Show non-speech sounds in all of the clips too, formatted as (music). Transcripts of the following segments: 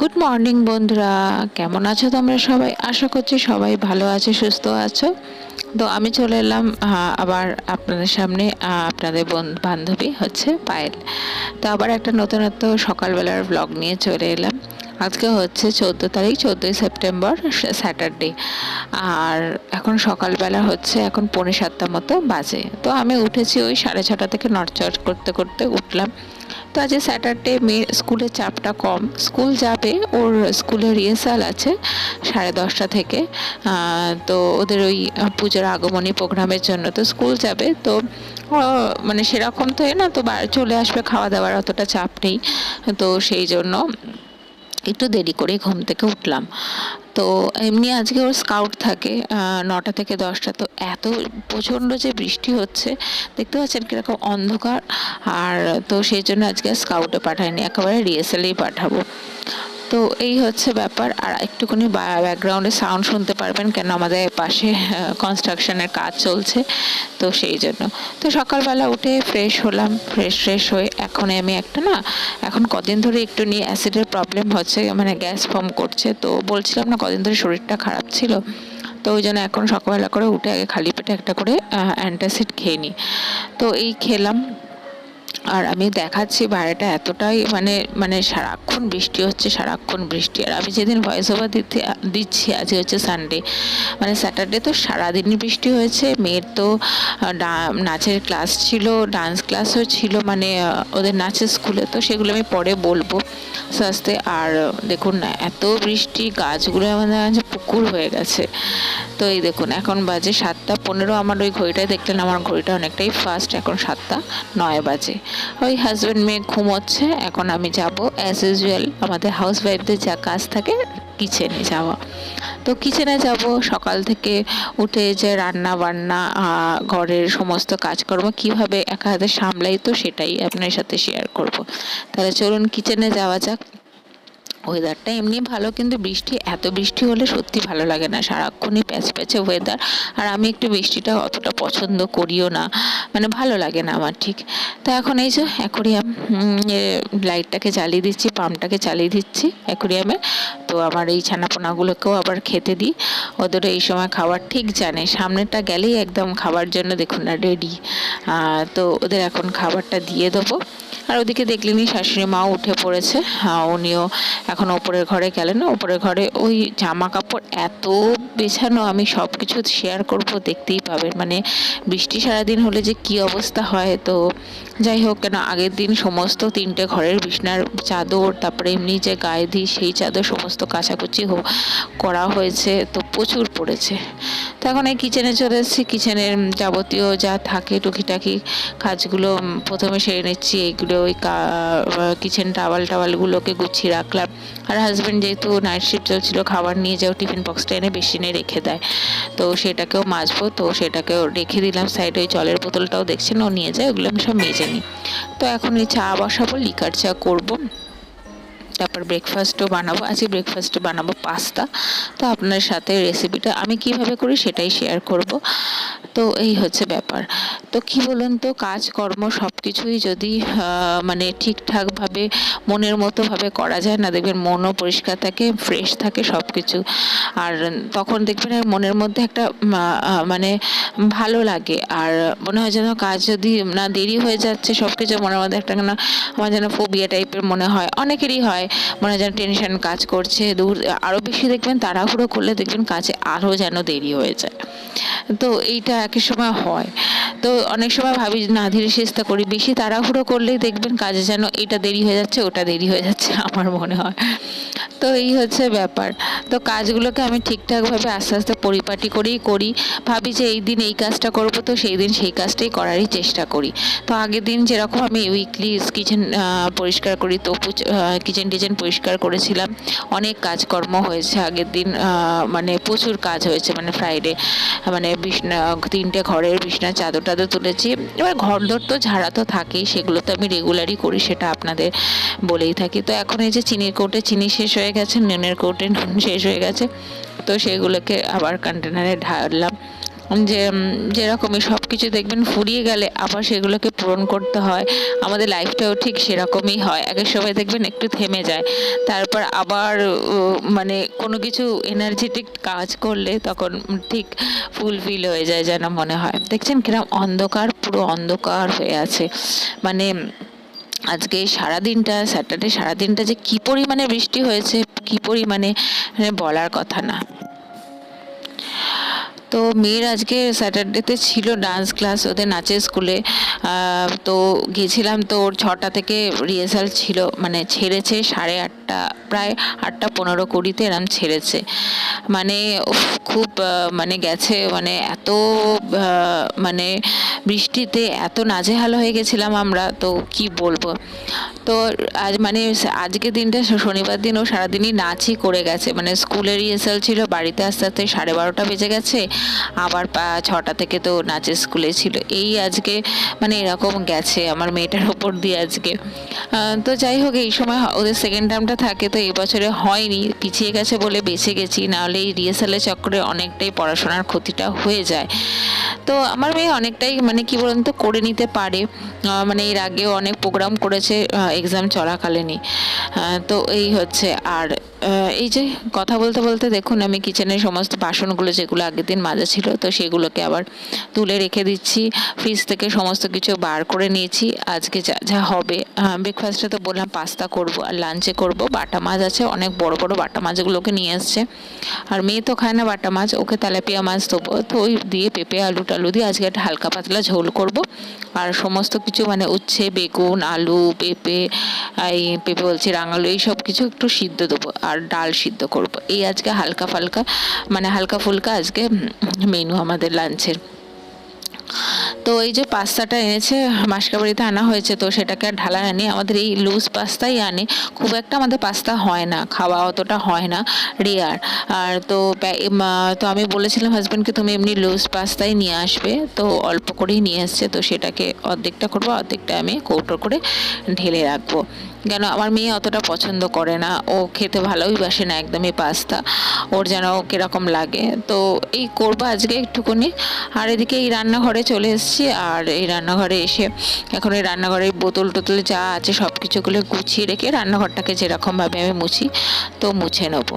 Good morning বন্ধুরা। কেমন আছো তোমরা সবাই? আশা করছি সবাই ভালো আছে, সুস্থ আছো। তো আমি চলে এলাম আবার আপনাদের সামনে আপনাদের বন- বান্ধবী হচ্ছে পায়েল। তো আবার একটা নতুনত্ব সকালবেলার ব্লগ নিয়ে চলে এলাম। আজকে হচ্ছে চোদ্দ তারিখ, চোদ্দোই সেপ্টেম্বর, স্যাটারডে। আর এখন সকালবেলা হচ্ছে এখন পৌনে সাতটা মতো বাজে। তো আমি উঠেছি ওই সাড়ে ছটা থেকে নড়চড় করতে করতে উঠলাম। তো আজ স্যাটারডে মেয়ের স্কুলের চাপটা কম। স্কুল যাবে, ওর স্কুলে রিহার্সাল আছে সাড়ে দশটা থেকে। তো ওদের ওই পুজোর আগমনী প্রোগ্রামের জন্য। তো স্কুল যাবে, তো মানে সেরকম তো এ না, তো চলে আসবে খাওয়া দাওয়ার অতটা চাপ নেই। তো সেই জন্য একটু দেরি করে ঘুম থেকে উঠলাম। তো এমনি আজকে ওর স্কাউট থাকে নটা থেকে দশটা। তো এত প্রচণ্ড যে বৃষ্টি হচ্ছে, দেখতে পাচ্ছেন কীরকম অন্ধকার। আর তো সেই জন্য আজকে স্কাউটে পাঠাইনি একেবারে রিহার্সালেই পাঠাবো। তো এই হচ্ছে ব্যাপার। আর একটুখানি ব্যাকগ্রাউন্ডে সাউন্ড শুনতে পারবেন কেন আমাদের পাশে কনস্ট্রাকশনের কাজ চলছে। তো সেই জন্য। তো সকালবেলা উঠে ফ্রেশ হলাম ফ্রেশ ফ্রেশ হয়ে এখন আমি একটা না, এখন কদিন ধরে একটু নিয়ে অ্যাসিডের প্রবলেম হচ্ছে মানে গ্যাস ফর্ম করছে। তো বলছিলাম না কদিন ধরে শরীরটা খারাপ ছিল। তো ওই জন্য এখন সকালবেলা করে উঠে আগে খালি পেটে একটা করে অ্যান্টাসিড খেয়ে নিই। তো এই খেলাম। আর আমি দেখাচ্ছি বাইরেটা এতটাই মানে মানে সারাক্ষণ বৃষ্টি হচ্ছে, সারাক্ষণ বৃষ্টি। আর আমি যেদিন ভয়েস ওভার দিতে, দিচ্ছি আজ হচ্ছে সানডে মানে স্যাটারডে তো সারাদিনই বৃষ্টি হয়েছে। মেয়ের তো নাচের ক্লাস ছিল ডান্স ক্লাসও ছিল মানে ওদের নাচের স্কুলে তো সেগুলো আমি পরে বলব। আস্তে আস্তে, আর দেখুন না, এত বৃষ্টি, গাছগুলো আমাদের কাছে পুকুর হয়ে গেছে। তো এই দেখুন, এখন বাজে সাতটা পনেরো। আমার ওই ঘড়িটায় দেখলেন, আমার ঘড়িটা অনেকটাই ফাস্ট এখন সাতটা নয় বাজে। ওই হাজব্যান্ড মেয়ে ঘুমোচ্ছে এখন আমি যাব অ্যাজ ইউজুয়াল আমাদের হাউস ওয়াইফদের যা কাজ থাকে কিচেনে যাওয়া। তো কিচেনে যাব, সকাল থেকে উঠে যে রান্না বান্না ঘরের সমস্ত কাজকর্ম কীভাবে একা হাতে সামলাই তো সেটাই আপনার সাথে শেয়ার করব। তাহলে চলুন কিচেনে যাওয়া যাক। ওয়েদারটা এমনি ভালো, কিন্তু বৃষ্টি, এত বৃষ্টি হলে সত্যি ভালো লাগে না। সারাক্ষণই প্যাচ প্যাচে ওয়েদার আর আমি একটু বৃষ্টিটা অতটা পছন্দ করিও না। মানে ভালো লাগে না আমার ঠিক। তো এখন এই যে অ্যাকোরিয়াম লাইটটাকে জ্বালিয়ে দিচ্ছি, পাম্পটাকে চালিয়ে দিচ্ছি অ্যাকোরিয়ামে তো আমার এই ছানাপোনাগুলোকেও আবার খেতে দিই। ওদের এই সময় খাবার ঠিক জানে। সামনেটা গেলেই একদম খাবার জন্য দেখুন না রেডি তো ওদের এখন খাবারটা দিয়ে দেবো। আর ওদিকে দেখলেনি শাশুড়ি মাও উঠে পড়েছে। উনিও এখন ওপরের ঘরে গেলেন ওপরের ঘরে ওই জামা কাপড় এত বেছানো আমি সব কিছু শেয়ার করব, দেখতেই পাবেন। মানে বৃষ্টি সারাদিন হলে যে কি অবস্থা হয় তো যাই হোক, কেন আগের দিন সমস্ত তিনটে ঘরের বিছনার চাদর, তারপরে এমনি যে গায়ে দিই সেই চাদর সমস্ত কাচাকুচি হো- করা হয়েছে, তো প্রচুর পড়েছে। তো এখন এই কিচেনে চলে এসেছি। কিচেনের যাবতীয় যা থাকে, টুকিটাকি কাজগুলো প্রথমে সেরে নিচ্ছি। এইগুলো ওই কিচেন টাওয়াল টাওয়ালগুলোকে গুছিয়ে রাখলাম। আর হাজব্যান্ড যেহেতু নাইট শিফট চলছিল, খাবার নিয়ে যাও টিফিন বক্সটা এনে বেসিনে রেখে দেয়। তো সেটাকেও মাজবো, তো সেটাকেও রেখে দিলাম। সাইডে ওই জলের বোতলটাও দেখছেন, ও নিয়ে যায়, ওগুলো আমি সব মেজে তো এখন এই চা বসাবো লিকার চা করব। তারপর ব্রেকফাস্টও বানাবো। আজকে ব্রেকফাস্টে বানাবো পাস্তা তো আপনার সাথে রেসিপিটা আমি কীভাবে করি সেটাই শেয়ার করব। তো এই হচ্ছে ব্যাপার। তো কি বলুন তো, কাজকর্ম সব কিছুই যদি মানে ঠিকঠাকভাবে, মনের মতোভাবে করা যায় না, দেখবেন মনও পরিষ্কার থাকে ফ্রেশ থাকে সব কিছু আর তখন দেখবেন মনের মধ্যে একটা মানে ভালো লাগে। আর মনে হয় যেন কাজ যদি না দেরি হয়ে যাচ্ছে সব কিছু মনের মধ্যে একটা না, আমার যেন ফোবিয়া টাইপের মনে হয়। অনেকেরই হয়। মনে হয় যেন টেনশন কাজ করছে, দূর আরও বেশি দেখবেন তাড়াহুড়ো করলে দেখবেন কাজে আরও যেন দেরি হয়ে যায়। তো এইটা একই সময় হয়। তো অনেক সময় ভাবি না, ধীরে চেষ্টা করি। বেশি তাড়াহুড়ো করলেই দেখবেন কাজে যেন এটা দেরি হয়ে যাচ্ছে, ওটা দেরি হয়ে যাচ্ছে, (laughs) আমার মনে হয়। তো এই হচ্ছে ব্যাপার। তো কাজগুলোকে আমি ঠিকঠাকভাবে আস্তে আস্তে পরিপাটি করেই করি। ভাবি যে এই দিন এই কাজটা করব তো সেই দিন সেই কাজটাই করারই চেষ্টা করি। তো আগের দিন যেরকম আমি উইকলি কিচেন পরিষ্কার করি তো কিচেন টিচেন পরিষ্কার করেছিলাম। অনেক কাজকর্ম হয়েছে আগের দিন মানে প্রচুর কাজ হয়েছে মানে ফ্রাইডে মানে বিছনা, তিনটে ঘরের বিছনা, চাদর টাদর তুলেছি। এবার ঘর দর তো ঝাড়া তো থাকেই, সেগুলো তো আমি রেগুলারই করি, সেটা আপনাদের বলেই থাকি। তো এখন এই যে চিনির কৌটে, চিনি শেষ হয়ে গেছে, নুনের কৌটে নুন শেষ হয়ে গেছে। তো সেগুলোকে আবার কন্টেনারে ঢাললাম। যে যেরকমই সব কিছু দেখবেন ফুরিয়ে গেলে আবার সেগুলোকে পূরণ করতে হয়। আমাদের লাইফটাও ঠিক সেরকমই হয়। আগের সময় দেখবেন একটু থেমে যায়। তারপর আবার মানে কোনো কিছু এনার্জেটিক কাজ করলে তখন ঠিক ফুলফিল হয়ে যায় যেন মনে হয়। দেখছেন কিরম অন্ধকার, পুরো অন্ধকার হয়ে আছে। মানে আজকে সারাদিনটা স্যাটারডে সারাদিনটা যে কি পরিমাণে বৃষ্টি হয়েছে, কি পরিমাণে মানে বলার কথা না। তো মেয়ের আজকে স্যাটারডেতে ছিল ডান্স ক্লাস ওদের নাচের স্কুলে তো গেছিলাম তো ওর ছটা থেকে রিহার্সাল ছিল মানে ছেড়েছে সাড়ে আটটা, প্রায় আটটা পনেরো কুড়িতে এরম ছেড়েছে। মানে খুব মানে গেছে মানে এত মানে বৃষ্টিতে এত নাজেহাল হয়ে গেছিলাম আমরা, তো কি বলব? তো আজ মানে আজকে দিনটা শনিবার দিন ও সারাদিনই নাচই করে গেছে। মানে স্কুলের রিহার্সাল ছিল, বাড়িতে আস্তে আস্তে সাড়ে বারোটা বেজে গেছে। আবার ছটা থেকে তো নাচের স্কুলে ছিল। এই আজকে মানে এরকম গেছে আমার মেয়েটার ওপর দিয়ে আজকে। তো যাই হোক, এই সময় ওদের সেকেন্ড টার্মটা থাকে তো এই বছরে হয়নি। পিছিয়ে গেছে বলে বেঁচে গেছি নাহলে এই রিহার্সালের চক্করে অনেকটাই পড়াশোনার ক্ষতিটা হয়ে যায়। তো আমার মেয়ে অনেকটাই মানে কি বলুন তো, করে নিতে পারে। মানে এর আগেও অনেক প্রোগ্রাম করেছে এক্সাম চলাকালীনই। তো এই হচ্ছে। আর এই যে কথা বলতে বলতে দেখুন, আমি কিচেনের সমস্ত বাসনগুলো যেগুলো আগের দিন মাজা ছিল, তো সেগুলোকে আবার তুলে রেখে দিচ্ছি। ফ্রিজ থেকে সমস্ত কিছু বার করে নিয়েছি। আজকে যা যা হবে ব্রেকফাস্টে তো বললাম পাস্তা করব আর লাঞ্চে করব। বাটা মাছ আছে, অনেক বড় বড় বাটা মাছগুলোকে নিয়ে এসছে আর মেয়ে তো খায় না বাটা মাছ, ওকে তেলাপিয়া মাছ দেবো। তো ওই দিয়ে পেঁপে, আলু টালু দিয়ে আজকে একটা হালকা পাতলা ঝোল করব। আর সমস্ত কিছু মানে উচ্ছে, বেগুন, আলু, পেঁপে, এই পেঁপে বলছি, রাঙালু, এই সব কিছু একটু সিদ্ধ দেবো। আর ডাল সিদ্ধ করব। এই আজকে হালকা ফালকা মানে হালকা ফুলকা আজকে মেনু আমাদের লাঞ্চের। তো এই যে পাস্তাটা এনেছে, মাসকাবাড়িতে আনা হয়েছে, তো সেটাকে আর ঢালায় আনি। আমাদের এই লুজ পাস্তাই আনে। খুব একটা আমাদের পাস্তা হয় না, খাওয়া অতটা হয় না রেয়ার আর তো তো আমি বলেছিলাম হাজব্যান্ডকে তুমি এমনি লুজ পাস্তাই নিয়ে আসবে। তো অল্প করেই নিয়ে এসছে, তো সেটাকে অর্ধেকটা করব, অর্ধেকটা আমি কৌটো করে ঢেলে রাখব। কেন? আমার মেয়ে অতটা পছন্দ করে না। ও খেতে ভালোই বাসে না, একদমই পাস্তা। ওর যেন কীরকম লাগে। তো এই করব আজকে একটুখানি। আর এদিকে এই রান্নাঘরে চলে এসেছি। আর এই রান্নাঘরে এসে এখন এই রান্নাঘরের বোতল টোতল যা আছে সব কিছুগুলো গুছিয়ে রেখে রান্নাঘরটাকে যেরকমভাবে আমি মুছি, তো মুছে নেব।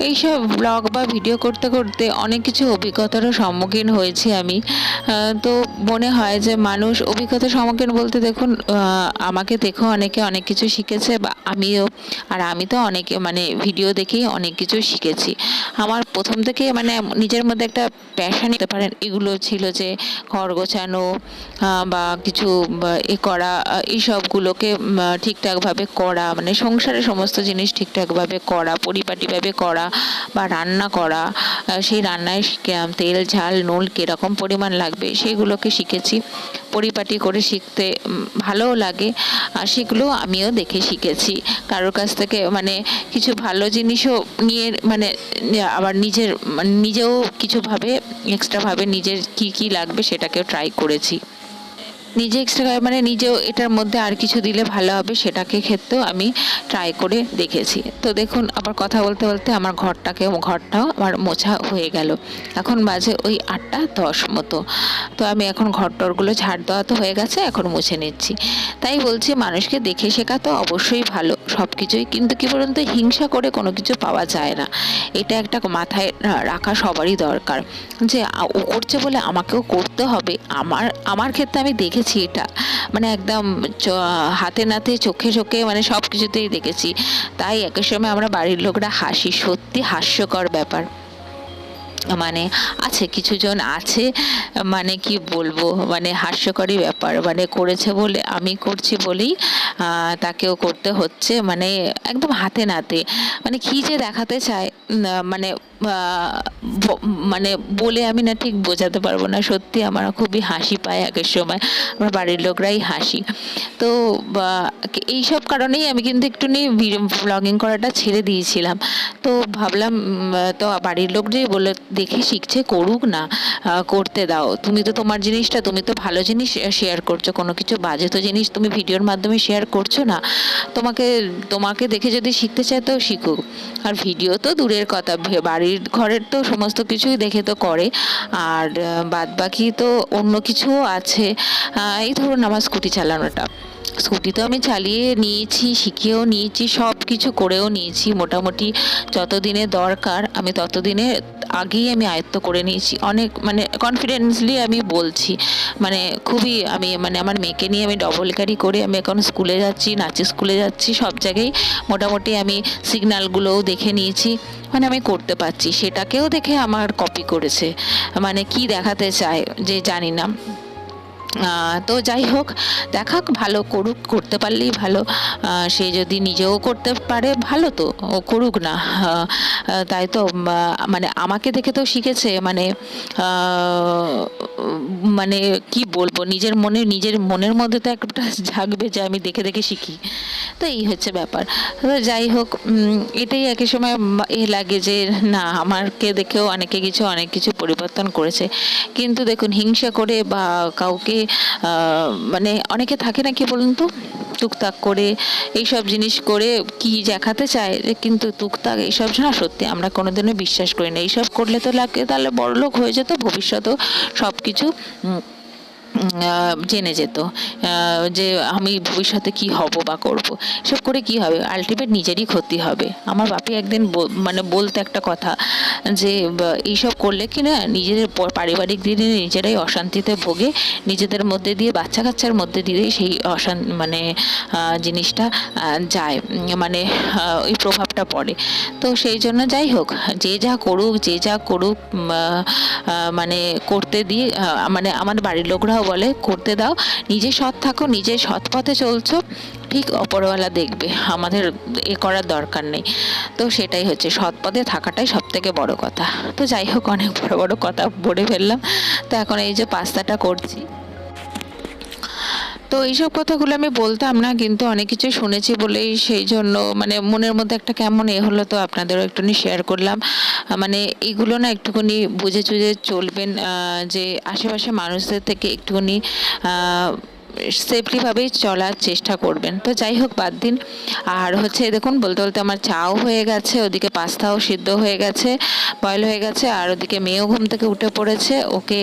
এইসব ব্লগ বা ভিডিও করতে করতে অনেক কিছু অভিজ্ঞতারও সম্মুখীন হয়েছি আমি। তো মনে হয় যে মানুষ অভিজ্ঞতার সম্মুখীন বলতে দেখুন আমাকে দেখো অনেকে অনেক কিছু শিখেছে বা আমিও আর আমি তো অনেকে মানে ভিডিও দেখেই অনেক কিছু শিখেছি। আমার প্রথম থেকে মানে নিজের মধ্যে একটা প্যাশন নিতে পারেন এগুলো ছিল যে ঘর গোছানো বা কিছু এ করা আহ, এই সবগুলোকে উম, ঠিকঠাকভাবে করা মানে সংসারের সমস্ত জিনিস ঠিকঠাকভাবে করা পরিপাটিভাবে করা বা রান্না করা সেই রান্নায় তেল, ঝাল, নুন কীরকম পরিমাণ লাগবে সেগুলোকে শিখেছি। পরিপাটি করে শিখতে ভালোও লাগে আর সেগুলো আমিও দেখে শিখেছি। কারোর কাছ থেকে মানে কিছু ভালো জিনিসও নিয়ে মানে আবার নিজের মানে নিজেও কিছুভাবে এক্সট্রাভাবে নিজের কি কি লাগবে সেটাকেও ট্রাই করেছি। নিজে এক্সট্রা মানে নিজেও এটার মধ্যে আর কিছু দিলে ভালো হবে সেটাকে ক্ষেত্রেও আমি ট্রাই করে দেখেছি। তো দেখুন, আবার কথা বলতে বলতে আমার ঘরটাকে, ঘরটাও আমার মোছা হয়ে গেল। এখন বাজে ওই আটটা দশ মতো। তো আমি এখন ঘর টরগুলো ঝাড় দেওয়া তো হয়ে গেছে, এখন মুছে নিচ্ছি। তাই বলছি, মানুষকে দেখে শেখা তো অবশ্যই ভালো। সব কিছুই কিন্তু কি বলুন তো, হিংসা করে কোনো কিছু পাওয়া যায় না। এটা একটা মাথায় রাখা সবারই দরকার। যে ও করছে বলে আমাকেও করতে হবে। আমার আমার ক্ষেত্রে আমি দেখেছি এটা। মানে একদম হাতে নাতে, চোখে চোখে মানে সব কিছুতেই দেখেছি। তাই একের সময় আমরা বাড়ির লোকরা হাসি, সত্যি হাস্যকর ব্যাপার। মানে আছে, কিছুজন আছে মানে কি বলব মানে হাস্যকরী ব্যাপার মানে করেছে বলে আমি করছি বলেই তাকেও করতে হচ্ছে মানে একদম হাতে নাতে মানে কি যে দেখাতে চায় মানে মানে বলে আমি না ঠিক বোঝাতে পারব না। সত্যি আমার খুবই হাসি পায় আগের সময়। আমার বাড়ির লোকরাই হাসি। তো এই সব কারণেই আমি কিন্তু একটু নিয়ে ব্লগিং করাটা ছেড়ে দিয়েছিলাম। তো ভাবলাম তো বাড়ির লোক যে বলে দেখে শিখছে, করুক না। করতে দাও। তুমি তো তোমার জিনিসটা, তুমি তো ভালো জিনিস শেয়ার করছ। কোনো কিছু বাজে তো জিনিস তুমি ভিডিওর মাধ্যমে শেয়ার করছ না। তোমাকে তোমাকে দেখে যদি শিখতে চায় তো শিখুক। আর ভিডিও তো দূরের কথা। বাড়ির বাড়ির ঘরের তো সমস্ত কিছুই দেখে তো করে, আর বাদ বাকি তো অন্য কিছুও আছে। এই ধরুন আমার স্কুটি চালানোটা। স্কুটি তো আমি চালিয়ে নিয়েছি শিখেও নিয়েছি সব কিছু করেও নিয়েছি, মোটামুটি যতদিনে দরকার, আমি ততদিনে আগেই আমি আয়ত্ত করে নিয়েছি। অনেক মানে কনফিডেন্সলি আমি বলছি। মানে খুবই আমি মানে আমার মেয়েকে নিয়ে আমি ডবল ক্যারি করে আমি এখন স্কুলে যাচ্ছি, নাচের স্কুলে যাচ্ছি, সব জায়গায় মোটামুটি আমি সিগন্যালগুলোও দেখে নিয়েছি। মানে আমি করতে পারছি, সেটাকেও দেখে আমার কপি করেছে। মানে কি দেখাতে চায় যে জানি না। তো যাই হোক দেখাক ভালো করুক, করতে পারলেই ভালো। সে যদি নিজেও করতে পারে, ভালো তো, ও করুক না। তাই তো মানে আমাকে দেখে তো শিখেছে মানে মানে কি বলব, নিজের মনে, নিজের মনের মধ্যে তো একটা (laughs) জাগবে যে আমি দেখে দেখে শিখি। তো এই হচ্ছে ব্যাপার। তো যাই হোক এটাই একই সময় এ লাগে যে, না, আমারকে দেখেও অনেকে কিছু, অনেক কিছু পরিবর্তন করেছে। কিন্তু দেখুন, হিংসা করে বা কাউকে মানে অনেকে থাকে না কি বলুন তো, টুকটাক করে এইসব জিনিস করে কি দেখাতে চায় কিন্তু টুকটাক এইসব না সত্যি আমরা কোনোদিনও বিশ্বাস করি না। এইসব করলে তো লাগে, তাহলে বড়লোক হয়ে যেত, ভবিষ্যতেও সব কিছু জেনে যেত যে আমি ভবিষ্যতে কি হব বা করব। সব করে কি হবে? আলটিমেট নিজেরই ক্ষতি হবে। আমার বাপি একদিন মানে বলতে একটা কথা যে এইসব করলে কি না নিজেদের প- পারিবারিক দিনে নিজেরাই অশান্তিতে ভোগে, নিজেদের মধ্যে দিয়ে, বাচ্চা কাচ্চার মধ্যে দিয়েই সেই অশান মানে জিনিসটা যায়। মানে ওই প্রভাবটা পড়ে। তো সেই জন্য যাই হোক, যে যা করুক, যে যা করুক মানে করতে দিয়ে মানে আমার বাড়ির লোকরাও বলে, করতে দাও। নিজে সৎ থাকো, নিজে সৎ পথে চলছো। ঠিক অপরওয়ালা দেখবে। আমাদের এ করার দরকার নেই। তো সেটাই হচ্ছে। সৎ পথে থাকাটাই সব থেকে বড় কথা। তো যাই হোক, অনেক বড় বড় কথা বলে ফেললাম। তো এখন এই যে পাস্তাটা করছি। তো এইসব কথাগুলো আমি বলতাম না, কিন্তু অনেক কিছু শুনেছি বলেই সেই জন্য মানে মনের মধ্যে একটা কেমন এ হলো তো আপনাদেরও একটুখানি শেয়ার করলাম। মানে এইগুলো না একটুখানি বুঝে চুঝে চলবেন যে আশেপাশে মানুষদের থেকে একটুখানি সেফলিভাবেই চলার চেষ্টা করবেন। তো যাই হোক, বাদ দিন। আর হচ্ছে দেখুন, বলতে বলতে আমার চাও হয়ে গেছে, ওদিকে পাস্তাও সিদ্ধ হয়ে গেছে বয়েল হয়ে গেছে, আর ওদিকে মেয়েও ঘুম থেকে উঠে পড়েছে। ওকে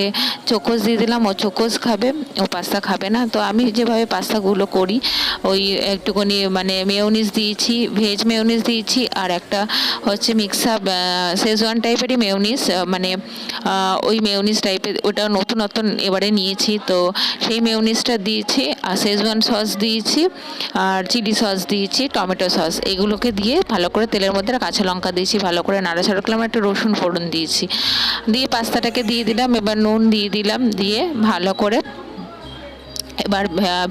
চোকোস দিয়ে দিলাম, ও চোকোস খাবে, ও পাস্তা খাবে না। তো আমি যেভাবে পাস্তাগুলো করি, ওই একটুখানি মানে মেয়োনিজ দিয়েছি ভেজ মেয়োনিজ দিয়েছি, আর একটা হচ্ছে মিক্স আপ শেজওয়ান টাইপেরই মেয়োনিজ মানে ওই মেয়োনিজ টাইপের ওটা নতুন নতুন এবারে নিয়েছি। তো সেই মেয়োনিজটা দিয়েছি, আর শেজওয়ান সস দিয়েছি, আর চিলি সস দিয়েছি টমেটো সস এগুলোকে দিয়ে ভালো করে তেলের মধ্যে কাঁচা লঙ্কা দিয়েছি, ভালো করে নাড়াচাড়া করলাম একটা রসুন ফোড়ন দিয়েছি। দিয়ে পাস্তাটাকে দিয়ে দিলাম, এবার নুন দিয়ে দিলাম, দিয়ে ভালো করে এবার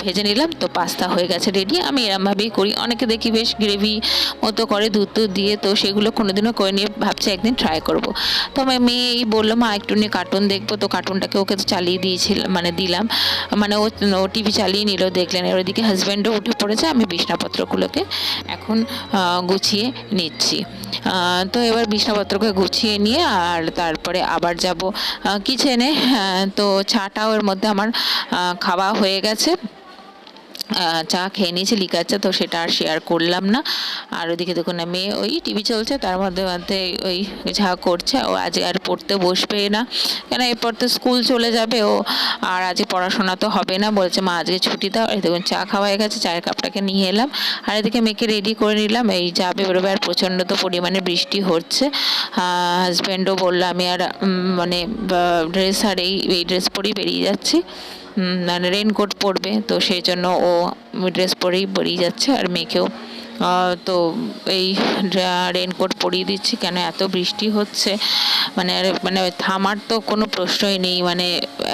ভেজে নিলাম। তো পাস্তা হয়ে গেছে রেডি আমি এরমভাবেই করি। অনেকে দেখি বেশ গ্রেভি মতো করে দুধ টুধ দিয়ে, তো সেগুলো কোনোদিনও করে নিয়ে ভাবছি একদিন ট্রাই করব। তো আমার মেয়ে এই বলল, মা, একটু নিয়ে কার্টুন দেখব। তো কার্টুনটাকে ওকে তো চালিয়ে দিয়েছিলাম মানে দিলাম। মানে ও ও টিভি চালিয়ে নিল, দেখলেন। আর ওইদিকে হাজব্যান্ডও উঠে পড়েছে। আমি বিছনাপত্রগুলোকে এখন গুছিয়ে নিচ্ছি। তো এবার বিছনাপত্রকে গুছিয়ে নিয়ে আর তারপরে আবার যাব। কিচেনে তো চাটাও এর মধ্যে আমার খাওয়া হয়ে গেছে। চা খেয়ে নিয়েছি লিকার তো সেটা আর শেয়ার করলাম না। আর ওদিকে দেখুন মেয়ে ওই টিভি চলছে, তার মধ্যে মধ্যে ওই যা করছে। ও আজ আর পড়তে বসবে না। কেন, এরপর তো স্কুল চলে যাবে ও। আর আজকে পড়াশোনা তো হবে না, বলছে, মা, আজকে ছুটি দাও। এই দেখুন, চা খাওয়া হয়ে গেছে, চায়ের কাপটাকে নিয়ে এলাম। আর এদিকে মেয়েকে রেডি করে নিলাম। এই যাবে বেরোবে আর প্রচণ্ড তো পরিমাণে বৃষ্টি হচ্ছে। হাজব্যান্ডও বলল, আমি আর মানে ড্রেস আর এই এই ড্রেস পরেই বেরিয়ে যাচ্ছি। মানে রেনকোট পরবে, তো সেই জন্য ও ড্রেস পরেই বেরিয়ে যাচ্ছে আর মেয়েকেও। তো এই রেনকোট পরিয়ে দিচ্ছি, কেন এত বৃষ্টি হচ্ছে? মানে মানে থামার তো কোনো প্রশ্নই নেই মানে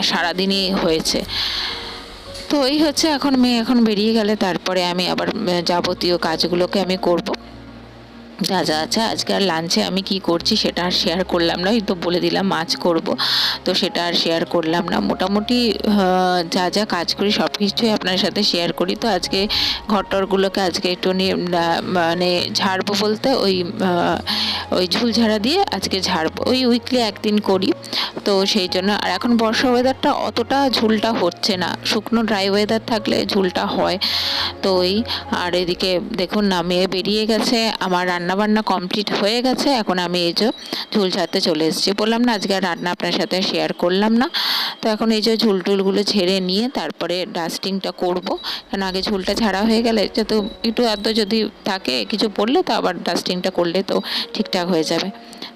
সারাদিনই হয়েছে। তো এই হচ্ছে, এখন মেয়ে এখন বেরিয়ে গেলে, তারপরে আমি আবার যাবতীয় কাজগুলোকে আমি করব। যা যা আছে, আজকে আর লাঞ্চে আমি কি করছি সেটা আর শেয়ার করলাম না তো বলে দিলাম মাছ করব। তো সেটা আর শেয়ার করলাম না। মোটামুটি যা যা কাজ করি সব কিছুই আপনার সাথে শেয়ার করি। তো আজকে ঘরটরগুলোকে আজকে একটু মানে ঝাড়বো বলতে ওই ওই ঝুল ঝাড়া দিয়ে আজকে ঝাড়বো। ওই উইকলি একদিন করি। তো সেই জন্য, আর এখন বর্ষা ওয়েদারটা অতটা ঝুলটা হচ্ছে না। শুকনো ড্রাই ওয়েদার থাকলে ঝুলটা হয়। তো ওই, আর এদিকে দেখুন না মেয়ে বেরিয়ে গেছে। আমার রান্না রান্না বান্না কমপ্লিট হয়ে গেছে, এখন আমি এই যে ঝুল ছাড়তে চলে এসেছি। বললাম না, আজকে আর রান্না আপনার সাথে শেয়ার করলাম না। তো এখন এই যে ঝুল টুলগুলো ঝেড়ে নিয়ে তারপরে ডাস্টিংটা করব। কারণ আগে ঝুলটা ছাড়া হয়ে গেলে যত একটু আধ যদি থাকে, কিছু পড়লে তো আবার ডাস্টিংটা করলে তো ঠিকঠাক হয়ে যাবে।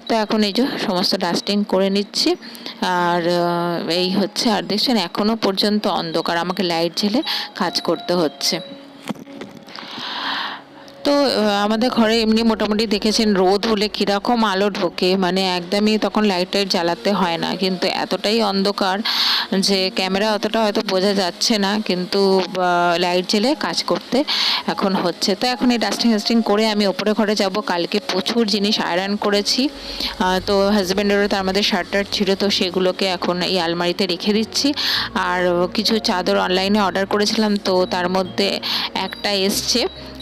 তো এখন এই যে সমস্ত ডাস্টিং করে নিচ্ছি। আর এই হচ্ছে আর দেখছেন এখনও পর্যন্ত অন্ধকার, আমাকে লাইট জ্বেলে কাজ করতে হচ্ছে। তো আমাদের ঘরে এমনি মোটামুটি দেখেছেন রোদ হলে কীরকম আলো ঢোকে। মানে একদমই তখন লাইট টাইট জ্বালাতে হয় না। কিন্তু এতটাই অন্ধকার যে ক্যামেরা অতটা হয়তো বোঝা যাচ্ছে না। কিন্তু লাইট জ্বেলে কাজ করতে এখন হচ্ছে। তো এখন এই ডাস্টিং ডাস্টিং করে আমি ওপরে ঘরে যাব। কালকে প্রচুর জিনিস আয়রন করেছি। তো হাজব্যান্ডেরও তার শার্ট টার্ট ছিল। তো সেগুলোকে এখন এই আলমারিতে রেখে দিচ্ছি। আর কিছু চাদর অনলাইনে অর্ডার করেছিলাম। তো তার মধ্যে একটা এসছে।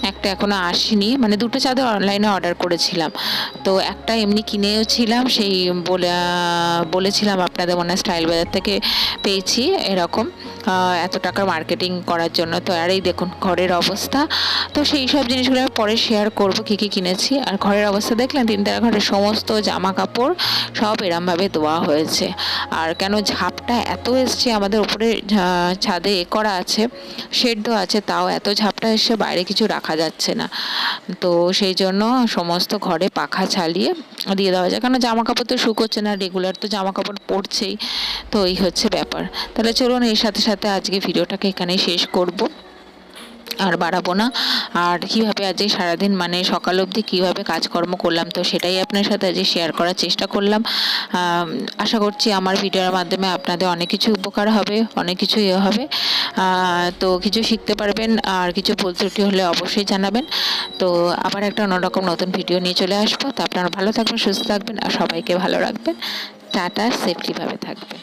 একটা এখনও আসেনি। মানে দুটো চাদর অনলাইনে অর্ডার করেছিলাম। তো একটা এমনি কিনেওছিলাম, সেই বলে বলেছিলাম আপনাদের মনে স্টাইল বাজার থেকে পেয়েছি এরকম। এত টাকা মার্কেটিং করার জন্য। তো আর এই দেখুন, ঘরের অবস্থা। তো সেই সব জিনিসগুলো আমি পরে শেয়ার করব কী কী কিনেছি। আর ঘরের অবস্থা দেখলেন, তিনতলা ঘরের সমস্ত জামা কাপড় সব এরমভাবে ধোয়া হয়েছে। আর কেন ঝাপটা এত এসছে আমাদের উপরে ছাদে এ করা আছে, শেড দেওয়া আছে, তাও এত ঝাপটা এসে বাইরে কিছু রাখা যাচ্ছে না। তো সেই জন্য সমস্ত ঘরে পাখা চালিয়ে দিয়ে দেওয়া যায়। কারণ জামা কাপড় তো শুকোচ্ছে না রেগুলার তো জামা কাপড় পরছেই। তো এই হচ্ছে ব্যাপার। তাহলে চলুন, এর সাথে সাথে আজকে ভিডিওটাকে এখানেই শেষ করব। আর বাড়াবো না। আর কীভাবে আজকে সারাদিন মানে সকাল অবধি কীভাবে কাজকর্ম করলাম, তো সেটাই আপনার সাথে আজকে শেয়ার করার চেষ্টা করলাম। আশা করছি আমার ভিডিওর মাধ্যমে আপনাদের অনেক কিছু উপকার হবে, অনেক কিছু ইয়ে হবে। তো কিছু শিখতে পারবেন, আর কিছু ভুল হলে অবশ্যই জানাবেন। তো আবার একটা অন্যরকম নতুন ভিডিও নিয়ে চলে আসব। তো আপনারা ভালো থাকবেন, সুস্থ থাকবেন, আর সবাইকে ভালো রাখবেন। টাটা সেফলিভাবে থাকবেন।